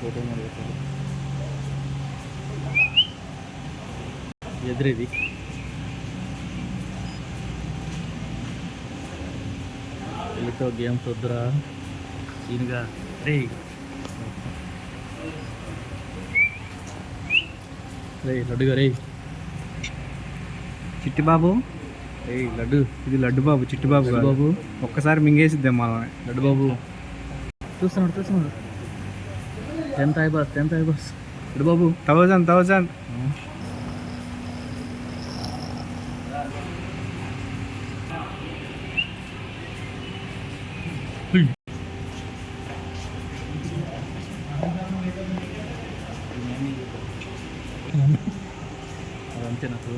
Jadi, ini. Ini tuh game sudra. Ini ga, ini. Ini, ini. Ini, ini. Ini, ini. Ini, ini. Ini, ini. Ini, ini. Ini, ini. Ini, ini. Ini, ini. Bus tenth I bus laddu Babu? Thousand thousand.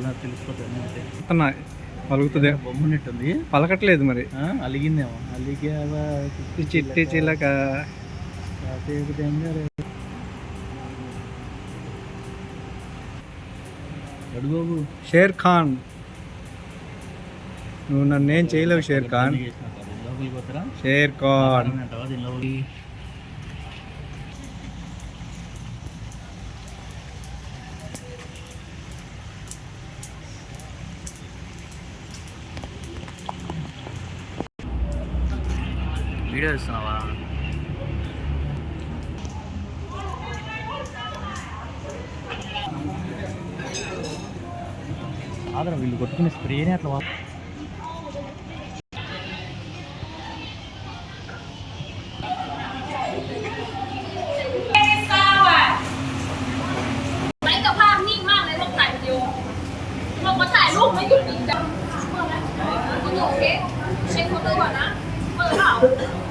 నాకు తెలిసిపోతుంది పలుకుతుంది. పలకట్లేదు మరి. అలిగిందేమో. అలిగి చిట్టి చిలక. అడుగు share Khan. నువ్వు నన్ను ఏం చేయలేవు షేర్ ఖాన్. షేర్ ఖాన్. వీడియో ఇస్తున్నావా ఆదరా వీళ్ళు కొట్టుకునే స్ప్రేనే అట్లా వాไ